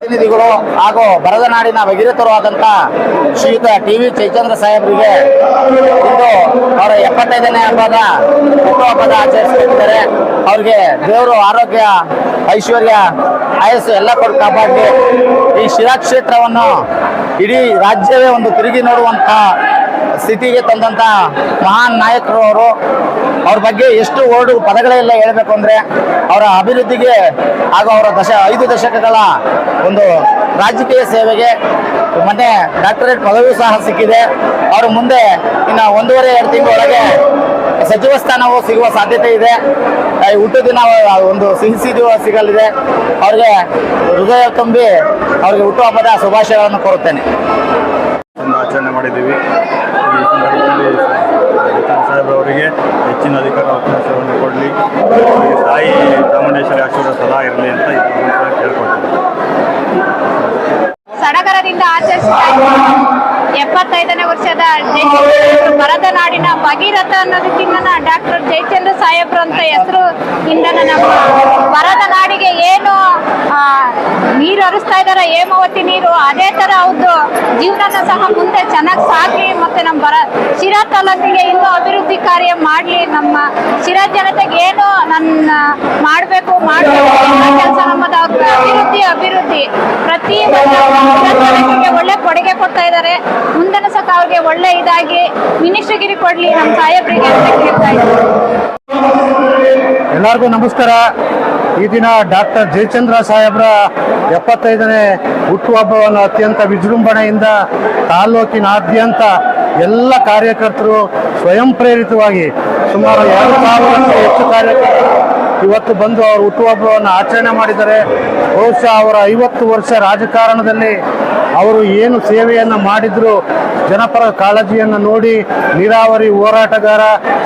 ಪ್ರತಿನಿಧಿಗಳು ಹಾಗೂ ಬರದ ನಾಡಿನ ಭಗೀರಥರಾದಂತ ಶ್ರೀಯುತ ಟಿ ವಿ ಜಯಚಂದ್ರ ಸಾಹೇಬರಿಗೆ ಇಂದು ಅವರ ಎಪ್ಪತ್ತೈದನೇ ಹಬ್ಬದ ಹುಟ್ಟುಹಬ್ಬದ ಆಚರಿಸುತ್ತಿದ್ದಾರೆ. ಅವ್ರಿಗೆ ದೇವರು ಆರೋಗ್ಯ, ಐಶ್ವರ್ಯ, ಆಯಸ್ಸು ಎಲ್ಲ ಕೊಟ್ಟು ಕಾಪಾಡಿ. ಈ ಶಿರಾ ಕ್ಷೇತ್ರವನ್ನು ಇಡೀ ರಾಜ್ಯವೇ ಒಂದು ತಿರುಗಿ ನೋಡುವಂತ ಸ್ಥಿತಿಗೆ ತಂದಂತ ಮಹಾನ್ ನಾಯಕರು ಅವರು. ಅವ್ರ ಬಗ್ಗೆ ಎಷ್ಟು ಓಡು ಪದಗಳೆಲ್ಲ ಹೇಳಬೇಕು ಅಂದ್ರೆ ಅವರ ಅಭಿವೃದ್ಧಿಗೆ ಹಾಗೂ ಅವರ ದಶ ಐದು ದಶಕಗಳ ಒಂದು ರಾಜಕೀಯ ಸೇವೆಗೆ ಮೊನ್ನೆ ಡಾಕ್ಟರೇಟ್ ಪದವಿ ಸಹ ಸಿಕ್ಕಿದೆ. ಅವರು ಮುಂದೆ ಇನ್ನು ಒಂದೂವರೆ, ಎರಡು ತಿಂಗಳೊಳಗೆ ಸಚಿವ ಸ್ಥಾನವು ಸಿಗುವ ಸಾಧ್ಯತೆ ಇದೆ. ಹುಟ್ಟು ದಿನ ಒಂದು ಸಿಹಿ ಸಿಗುವ ಸಿಗಲಿದೆ. ಅವ್ರಿಗೆ ಹೃದಯ ತುಂಬಿ ಅವ್ರಿಗೆ ಹುಟ್ಟುಹಬ್ಬದ ಶುಭಾಶಯಗಳನ್ನು ಕೋರುತ್ತೇನೆ. ಒಂದು ಆಚರಣೆ ಮಾಡಿದ್ದೀವಿ. ಈ ಸಂದರ್ಭದಲ್ಲಿ ಸಾಹೇಬ್ರವರಿಗೆ ಹೆಚ್ಚಿನ ಅಧಿಕಾರ ಅವಕಾಶವನ್ನು ಕೊಡಲಿ. ತಾಯಿ ಚಾಮುಂಡೇಶ್ವರಿ ಆಶೀರ್ವಾದ ಸದಾ ಇರಲಿ ಅಂತ ಕೇಳ್ಕೊಳ್ತೀನಿ. ಸಡಗರದಿಂದ ಆಚರಿಸ್ತಾ ಇದ್ದೀವಿ ಎಪ್ಪತ್ತೈದನೇ ವರ್ಷದ ಭರತನಾಡಿನ ಭರತ ನಾಡಿನ ಭಗೀರಥ ಅನ್ನೋದಕ್ಕಿಂತ ಡಾಕ್ಟರ್ ಜಯಚಂದ್ರ ಸಾಹೇಬ್ರು ಅಂತ ಹೆಸರು ಇಂದನ ನಮ್ಮ ನೀರು ಹರಿಸ್ತಾ ಇದಾರೆ ಹೇಮಾವತಿ ನೀರು. ಅದೇ ತರ ಅವ್ರದ್ದು ಜೀವನನ ಸಹ ಮುಂದೆ ಚೆನ್ನಾಗಿ ಸಾಕಿ ಮತ್ತೆ ನಮ್ಮ ಬರ ಶಿರಾ ತಾಲೂಕಿಗೆ ಇನ್ನೂ ಅಭಿವೃದ್ಧಿ ಕಾರ್ಯ ಮಾಡ್ಲಿ. ನಮ್ಮ ಶಿರಾ ಜನತೆಗೆ ಏನು ನನ್ನ ಮಾಡಬೇಕು ಮಾಡಬೇಕು ಕೆಲಸ ಅಭಿವೃದ್ಧಿ ಅಭಿವೃದ್ಧಿ. ಪ್ರತಿ ಒಳ್ಳೆ ಕೊಡುಗೆ ಕೊಡ್ತಾ ಇದ್ದಾರೆ. ಮುಂದನ ಸಹ ಅವ್ರಿಗೆ ಒಳ್ಳೆ ಇದಾಗಿ ಮಿನಿಸ್ಟ್ರಿಗಿರಿ ಕೊಡ್ಲಿ ನಮ್ಮ ಸಾಹೇಬ್ರಿಗೆ ಅಂತ ಕೇಳ್ತಾ ಇದ್ದಾರೆ ಎಲ್ಲರಿಗೂ ನಮಸ್ಕಾರ. ಈ ದಿನ ಡಾಕ್ಟರ್ ಜಯಚಂದ್ರ ಸಾಹೇಬ್ರ ಎಪ್ಪತ್ತೈದನೇ ಹುಟ್ಟುಹಬ್ಬವನ್ನು ಅತ್ಯಂತ ವಿಜೃಂಭಣೆಯಿಂದ ತಾಲೂಕಿನಾದ್ಯಂತ ಎಲ್ಲ ಕಾರ್ಯಕರ್ತರು ಸ್ವಯಂ ಪ್ರೇರಿತವಾಗಿ ಸುಮಾರು ಎರಡು ಸಾವಿರಕ್ಕೂ ಹೆಚ್ಚು ಕಾರ್ಯಕರ್ತರು ಇವತ್ತು ಬಂದು ಅವರ ಹುಟ್ಟುಹಬ್ಬವನ್ನು ಆಚರಣೆ ಮಾಡಿದ್ದಾರೆ. ಬಹುಶಃ ಅವರ ಐವತ್ತು ವರ್ಷ ರಾಜಕಾರಣದಲ್ಲಿ ಅವರು ಏನು ಸೇವೆಯನ್ನು ಮಾಡಿದ್ರು, ಜನಪರ ಕಾಳಜಿಯನ್ನು ನೋಡಿ, ನೀರಾವರಿ ಹೋರಾಟಗಾರ,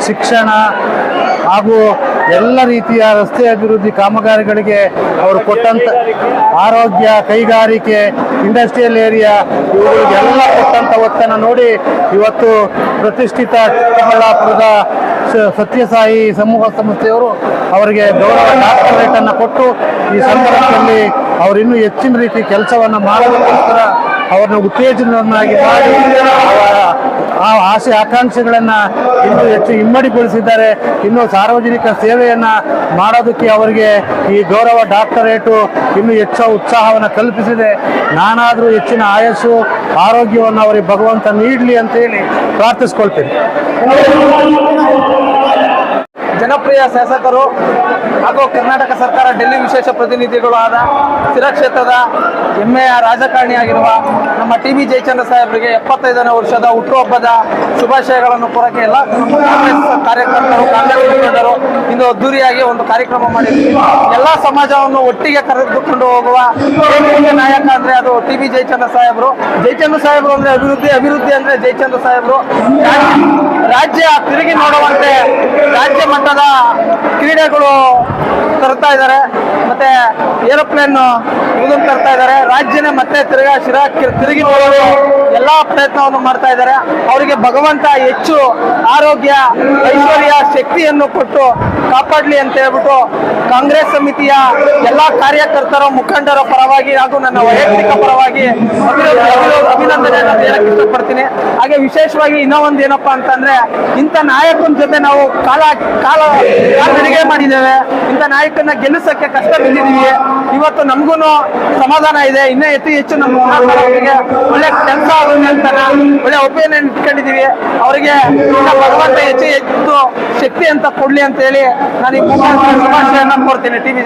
ಶಿಕ್ಷಣ ಹಾಗೂ ಎಲ್ಲ ರೀತಿಯ ರಸ್ತೆ ಅಭಿವೃದ್ಧಿ ಕಾಮಗಾರಿಗಳಿಗೆ ಅವರು ಕೊಟ್ಟಂತ ಆರೋಗ್ಯ, ಕೈಗಾರಿಕೆ ಇಂಡಸ್ಟ್ರಿಯಲ್ ಏರಿಯಾ ಇವುಗಳಿಗೆಲ್ಲ ಕೊಟ್ಟಂತ ಒತ್ತನ್ನು ನೋಡಿ ಇವತ್ತು ಪ್ರತಿಷ್ಠಿತ ಚಿಕ್ಕಬಳ್ಳಾಪುರದ ಸತ್ಯಸಾಯಿ ಸಮೂಹ ಸಂಸ್ಥೆಯವರು ಅವರಿಗೆ ಗೌರವ ಡಾಕ್ಟರೇಟನ್ನು ಕೊಟ್ಟು ಈ ಸಂದರ್ಭದಲ್ಲಿ ಅವರು ಇನ್ನೂ ಹೆಚ್ಚಿನ ರೀತಿ ಕೆಲಸವನ್ನು ಮಾಡೋದಕ್ಕೋಸ್ಕರ ಅವರನ್ನು ಉತ್ತೇಜನವನ್ನಾಗಿ ಮಾಡಿ ಅವರ ಆ ಆಸೆ ಆಕಾಂಕ್ಷೆಗಳನ್ನು ಇನ್ನೂ ಹೆಚ್ಚು ಇಮ್ಮಡಿಗೊಳಿಸಿದ್ದಾರೆ. ಇನ್ನು ಸಾರ್ವಜನಿಕ ಸೇವೆಯನ್ನು ಮಾಡೋದಕ್ಕೆ ಅವರಿಗೆ ಈ ಗೌರವ ಡಾಕ್ಟರೇಟು ಇನ್ನೂ ಹೆಚ್ಚು ಉತ್ಸಾಹವನ್ನು ಕಲ್ಪಿಸಿದೆ. ನಾನಾದರೂ ಹೆಚ್ಚಿನ ಆಯಸ್ಸು, ಆರೋಗ್ಯವನ್ನು ಅವರಿಗೆ ಭಗವಂತ ನೀಡಲಿ ಅಂತೇಳಿ ಪ್ರಾರ್ಥಿಸ್ಕೊಳ್ತೀನಿ. ಜನಪ್ರಿಯ ಶಾಸಕರು ಹಾಗೂ ಕರ್ನಾಟಕ ಸರ್ಕಾರ ಡೆಲ್ಲಿ ವಿಶೇಷ ಪ್ರತಿನಿಧಿಗಳು ಆದ ಸ್ಥಿರ ಕ್ಷೇತ್ರದ ಹೆಮ್ಮೆಯ ರಾಜಕಾರಣಿಯಾಗಿರುವ ನಮ್ಮ ಟಿ ಬಿ ಜಯಚಂದ್ರ ಸಾಹೇಬರಿಗೆ ಎಪ್ಪತ್ತೈದನೇ ವರ್ಷದ ಹುಟ್ಟುಹಬ್ಬದ ಶುಭಾಶಯಗಳನ್ನು ಕೋರಕ್ಕೆ ಎಲ್ಲ ಕಾರ್ಯಕರ್ತರು, ಕಾಂಗ್ರೆಸ್ ಮುಖಂಡರು ಇಂದು ಅದ್ದೂರಿಯಾಗಿ ಒಂದು ಕಾರ್ಯಕ್ರಮ ಮಾಡಿದ್ವಿ ಎಲ್ಲ ಸಮಾಜವನ್ನು ಒಟ್ಟಿಗೆ ಕರೆದುಕೊಂಡು ಹೋಗುವ ನಾಯಕ ಅಂದ್ರೆ ಅದು ಟಿ ಬಿ ಜಯಚಂದ್ರ ಸಾಹೇಬರು. ಜಯಚಂದ್ರ ಸಾಹೇಬರು ಅಂದ್ರೆ ಅಭಿವೃದ್ಧಿ ಅಭಿವೃದ್ಧಿ ಅಂದ್ರೆ ಜಯಚಂದ್ರ ಸಾಹೇಬರು. ರಾಜ್ಯ ತಿರುಗಿ ನೋಡುವಂತೆ ರಾಜ್ಯ ಮಟ್ಟದ ಕ್ರೀಡೆಗಳು ತರ್ತಾ ಇದ್ದಾರೆ. ಮತ್ತೆ ಏರೋಪ್ಲೇನ್ ಇದನ್ನು ತರ್ತಾ ಇದ್ದಾರೆ. ರಾಜ್ಯನೇ ಮತ್ತೆ ತಿರುಗಾ ಶಿರಾ ತಿರುಗಿ ಬರೋದು ಎಲ್ಲಾ ಪ್ರಯತ್ನವನ್ನು ಮಾಡ್ತಾ ಇದ್ದಾರೆ. ಅವರಿಗೆ ಭಗವಂತ ಹೆಚ್ಚು ಆರೋಗ್ಯ, ಐಶ್ವರ್ಯ, ಶಕ್ತಿಯನ್ನು ಕೊಟ್ಟು ಕಾಪಾಡಲಿ ಅಂತ ಹೇಳ್ಬಿಟ್ಟು ಕಾಂಗ್ರೆಸ್ ಸಮಿತಿಯ ಎಲ್ಲಾ ಕಾರ್ಯಕರ್ತರ ಮುಖಂಡರ ಪರವಾಗಿ ಹಾಗೂ ನನ್ನ ವೈಯಕ್ತಿಕ ಪರವಾಗಿ ಅಭಿನಂದನೆ ಅಭಿನಂದನೆಯನ್ನು ಹೇಳಕ್ ಇಷ್ಟಪಡ್ತೀನಿ. ಹಾಗೆ ವಿಶೇಷವಾಗಿ ಇನ್ನೂ ಒಂದು ಏನಪ್ಪಾ ಅಂತಂದ್ರೆ, ಇಂಥ ನಾಯಕನ ಜೊತೆ ನಾವು ಕಾಲ ಕಾಲ ಕಾಲಿಗೆ ಮಾಡಿದ್ದೇವೆ. ಇಂಥ ನಾಯಕನ ಗೆಲ್ಲಿಸಕ್ಕೆ ಕಷ್ಟ ಬಿದ್ದಿದ್ದೀವಿ ಇವತ್ತು ನಮಗೂ ಸಮಾಧಾನ ಇದೆ. ಇನ್ನೂ ಹೆಚ್ಚು ಹೆಚ್ಚು ನಮ್ಮ ಒಳ್ಳೆ ಕೆಲಸ ಆಗುತ್ತೆ ಒಳ್ಳೆ ಒಪಿನಿಯನ್ ಇಟ್ಕೊಂಡಿದೀವಿ ಅವರಿಗೆ ಭಗವಂತ ಹೆಚ್ಚು ಹೆಚ್ಚು ಶಕ್ತಿ ಅಂತ ಕೊಡ್ಲಿ ಅಂತ ಹೇಳಿ ನಾನು ಈ ಮುಖಾಂತರ ಕೋರ್ತೀನಿ. ಟಿವಿ